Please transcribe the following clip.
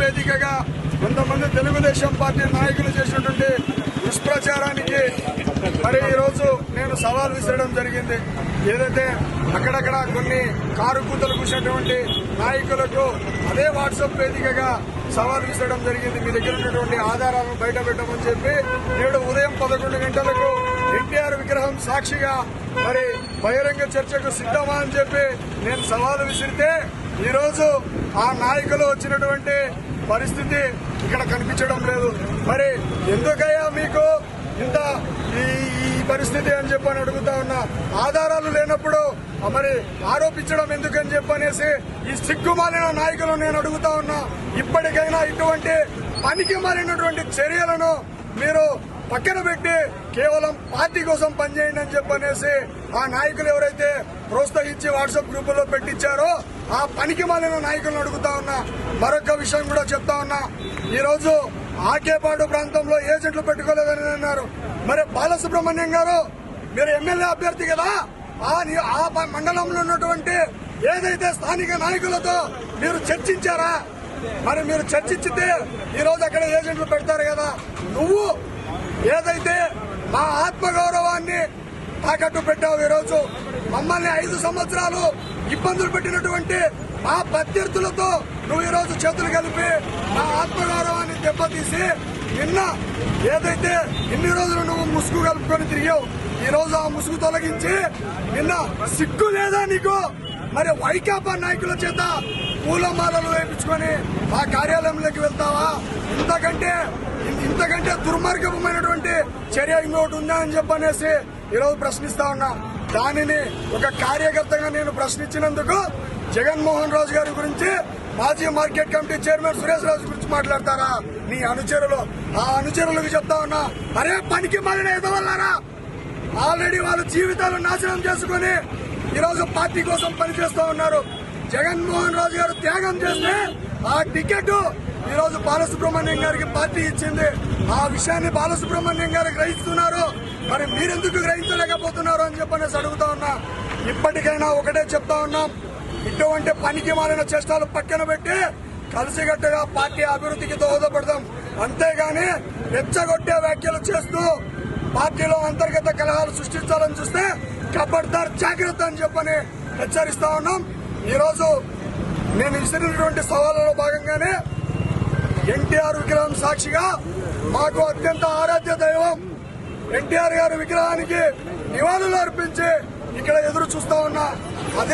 వేదికగా కొంతమంది తెలుగుదేశం పార్టీ నాయకులు చేసినటువంటి దుష్ప్రచారానికి మరి ఈరోజు నేను సవాల్ విసరడం జరిగింది. ఏదైతే అక్కడక్కడ కొన్ని కారు కూతలు కూసినటువంటి నాయకులకు అదే వాట్సాప్ వేదికగా సవాల్ విసరడం జరిగింది. మీ దగ్గర ఉన్నటువంటి ఆధారాలను బయట పెట్టమని చెప్పి నేడు ఉదయం పదకొండు గంటలకు ఎన్టీఆర్ విగ్రహం సాక్షిగా మరి బహిరంగ చర్చకు సిద్ధమా అని చెప్పి నేను సవాలు విసిరితే ఈరోజు ఆ నాయకులు వచ్చినటువంటి పరిస్థితి ఇక్కడ కనిపించడం లేదు. మరి ఎందుకయ్యా మీకు ఇంత ఈ ఈ పరిస్థితి అని చెప్పని అడుగుతా ఉన్నా? ఆధారాలు లేనప్పుడు మరి ఆరోపించడం ఎందుకని చెప్పనేసి ఈ సిగ్గుమాలిన నాయకులు నేను అడుగుతా ఉన్నా. ఇప్పటికైనా ఇటువంటి పనికి మారినటువంటి చర్యలను మీరు పక్కన పెట్టి కేవలం పార్టీ కోసం పనిచేయండి అని చెప్పనేసి ఆ నాయకులు ఎవరైతే ప్రోత్సహించి వాట్సాప్ గ్రూపుల్లో పెట్టించారో ఆ పనికి మాలిన నాయకులను అడుగుతా ఉన్నా మరొక విషయం కూడా చెప్తా ఉన్నా. ఈరోజు ఆకేపాడు ప్రాంతంలో ఏజెంట్లు పెట్టుకోలేదని అన్నారు. మరి బాలసుబ్రహ్మణ్యం గారు మీరు ఎమ్మెల్యే అభ్యర్థి కదా? ఆ ప- మండలంలో ఉన్నటువంటి ఏదైతే స్థానిక నాయకులతో మీరు చర్చించారా? మరి మీరు చర్చించితే ఈరోజు అక్కడ ఏజెంట్లు పెడతారు కదా? నువ్వు ఏదైతే మా ఆత్మగౌరవాన్ని తాకట్టు పెట్టావు ఈరోజు మమ్మల్ని ఐదు సంవత్సరాలు ఇబ్బందులు పెట్టినటువంటి మా ప్రత్యర్థులతో నువ్వు ఈరోజు చేతులు కలిపి మా ఆత్మగౌరవాన్ని దెబ్బతీసి నిన్న ఏదైతే ఇన్ని రోజులు నువ్వు ముసుగు కలుపుకొని తిరిగావు ఈ రోజు ఆ ముసుగు తొలగించి నిన్న సిగ్గు లేదా నీకు? మరి వైకాపా నాయకుల చేత పూలమాలలు వేయించుకొని ఆ కార్యాలయంలోకి వెళ్తావా? ఇంతకంటే ఇంతకంటే దుర్మార్గమైనటువంటి చర్య ఇంకోటి ఉందా అని చెప్పనేసి ఈరోజు ప్రశ్నిస్తా ఉన్నా. దానిని ఒక కార్యకర్తగా నేను ప్రశ్నించినందుకు జగన్మోహన్ రాజు గారి గురించి మాజీ market committee chairman Suresh Raju గురించి మాట్లాడతారా? నీ అనుచరులు. ఆ అనుచరులకు చెప్తా ఉన్నా అరే పనికి మళ్ళీ ఎదవల్లారా? ఆల్రెడీ వాళ్ళ జీవితాలు నాశనం చేసుకుని ఈరోజు పార్టీ కోసం పనిచేస్తూ ఉన్నారు. జగన్మోహన్ రాజు గారు త్యాగం చేస్తే ఆ టికెట్ ఈ రోజు బాలసుబ్రహ్మణ్యం గారికి పార్టీ ఇచ్చింది. ఆ విషయాన్ని బాలసుబ్రహ్మణ్యం గారు గ్రహిస్తున్నారు. మరి మీరెందుకు గ్రహించలేకపోతున్నారు అని చెప్పనేసి అడుగుతా ఉన్నా. ఇప్పటికైనా ఒకటే చెప్తా ఉన్నాం. ఇటువంటి పనికి మాలిన చేష్టాలు పక్కన పెట్టి కలిసికట్టుగా పార్టీ అభివృద్ధికి దోహదపడదాం. అంతేగాని రెచ్చగొట్టే వ్యాఖ్యలు చేస్తూ పార్టీలో అంతర్గత కలహాలు సృష్టించాలని చూస్తే కబడ్దార్ జాగ్రత్త అని చెప్పని హెచ్చరిస్తా ఉన్నాం. ఈరోజు నేను ఇచ్చినటువంటి సవాళ్ళలో భాగంగానే ఎన్టీఆర్ విగ్రహం సాక్షిగా మాకు అత్యంత ఆరాధ్య దైవం ఎన్టీఆర్ గారి విగ్రహానికి నివాళులు అర్పించి ఇక్కడ ఎదురు చూస్తా ఉన్నా. అదే